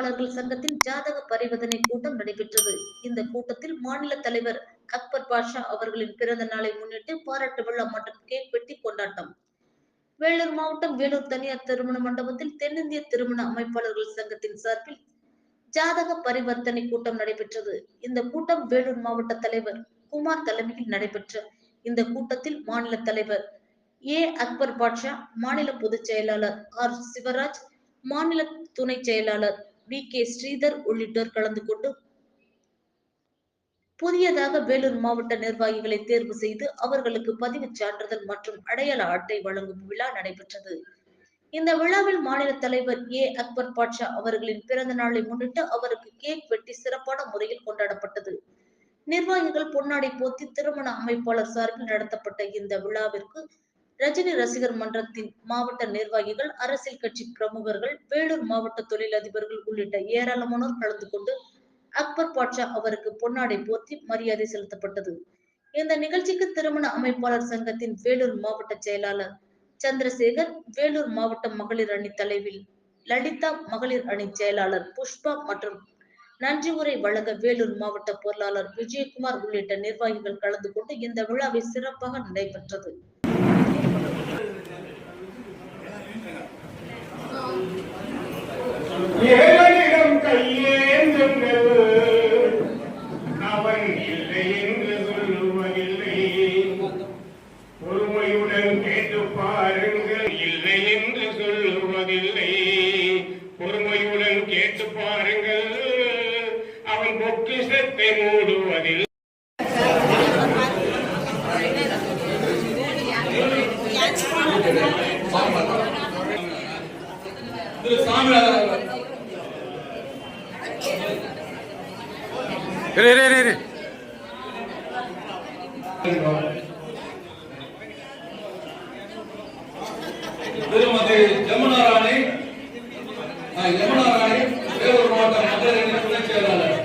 அமைப்பாளர்கள் சங்கத்தின் ஜாதக பரிவர்த்தனை கூட்டம் நடைபெற்றது. இந்த கூட்டத்தில் மாநில தலைவர் அக்பர் பாஷா அவர்களின் பிறந்த நாளை முன்னிட்டு பாராட்டு விழா மற்றும் கேக் வெட்டி கொண்டாட்டம். வேலூர் மாவட்டம் வேலூர் தனியார் திருமண மண்டபத்தில் தென்னிந்திய திருமண அமைப்பாளர்கள் சங்கத்தின் சார்பில் ஜாதக பரிவர்த்தனை கூட்டம் நடைபெற்றது. இந்த கூட்டம் வேலூர் மாவட்ட தலைவர் குமார் தலைமையில் நடைபெற்ற இந்த கூட்டத்தில் மாநில தலைவர் ஏ. அக்பர் பாட்ஷா மாநில பொதுச் செயலாளர் ஆர். சிவராஜ் மாநில துணை செயலாளர் வி. கே. ஸ்ரீதர் உள்ளிட்டோர் கலந்து கொண்டு புதியதாக வேலூர் மாவட்ட நிர்வாகிகளை தேர்வு செய்து அவர்களுக்கு பதிவுச் சான்றிதழ் மற்றும் அடையாள அட்டை வழங்கும் விழா நடைபெற்றது. இந்த விழாவில் மாநில தலைவர் ஏ. அக்பர் பாட்ஷா அவர்களின் பிறந்த நாளை முன்னிட்டு அவருக்கு கேக் வெட்டி சிறப்பான முறையில் கொண்டாடப்பட்டது. நிர்வாகிகள் பொன்னாடை போத்தி திருமண அமைப்பாளர் சார்பில் நடத்தப்பட்ட இந்த விழாவிற்கு ரஜினி ரசிகர் மன்றத்தின் மாவட்ட நிர்வாகிகள் அரசியல் கட்சி பிரமுகர்கள் வேலூர் மாவட்ட தொழிலதிபர்கள் உள்ளிட்ட ஏராளமானோர் கலந்து கொண்டு அக்பர் பாட்ஷா அவருக்கு பொன்னாடை போர்த்தி மரியாதை செலுத்தப்பட்டது. இந்த நிகழ்ச்சிக்கு திருமண அமைப்பாளர் சங்கத்தின் வேலூர் மாவட்ட செயலாளர் சந்திரசேகர் வேலூர் மாவட்ட மகளிர் அணி தலைவில் லலிதா மகளிர் அணி செயலாளர் புஷ்பா மற்றும் நன்றி உரை வழங்க வேலூர் மாவட்ட பொருளாளர் விஜயகுமார் உள்ளிட்ட நிர்வாகிகள் கலந்து கொண்டு இந்த விழாவை சிறப்பாக நடைபெற்றது. பொறுமையுடன் கேட்டு பாருங்கள். பொறுமையுடன் கேட்டு பாருங்கள். அவன் பொக்கிஷத்தை மூடுவதில்லை. திருமதி ஜமுனாராணி ராணி வேலூர் மாவட்ட மகளிர் அணி துணைச் செயலாளர்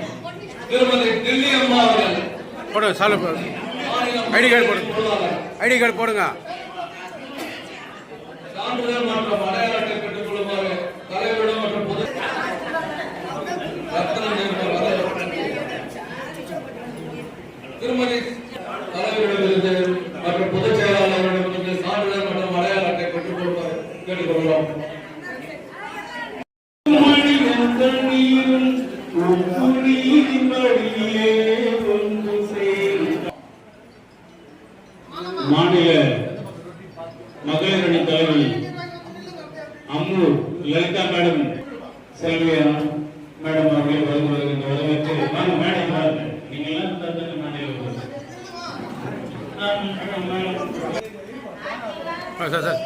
திருமதி தில்லி அம்மா அவர்கள் போடு சாலு போடு ஐடி கார்டு போடுங்க. ஐடி கார்டு போடுங்க சான்றிதழ் மற்றும் அடையாள அட்டை பெற்றுக் கொள்ளுமாறு தலைவரிடம் மற்றும் பொது ரத்தனம் செய்யப்பட்ட திருமதி தலைவரிடமிருந்து மற்றும் பொதுச் செயலாளரிடமிருந்து சான்றிதழ் மற்றும் அடையாள அட்டை பெற்றுக் கேட்டுக்கொள்கிறோம் மாநில மகளிர் அணி தலைவி அம்மு லலிதா மேடம் செல்வியா ಮೇಡಮ್ ಅವ್ರಿಗೆ ಒಳಗೆ ನಾನು ಮಾಡಿ ನೀವೆಲ್ಲ ತಂದನೆ ಮಾಡಿ ನಾನು ಸರ್ ಸರ್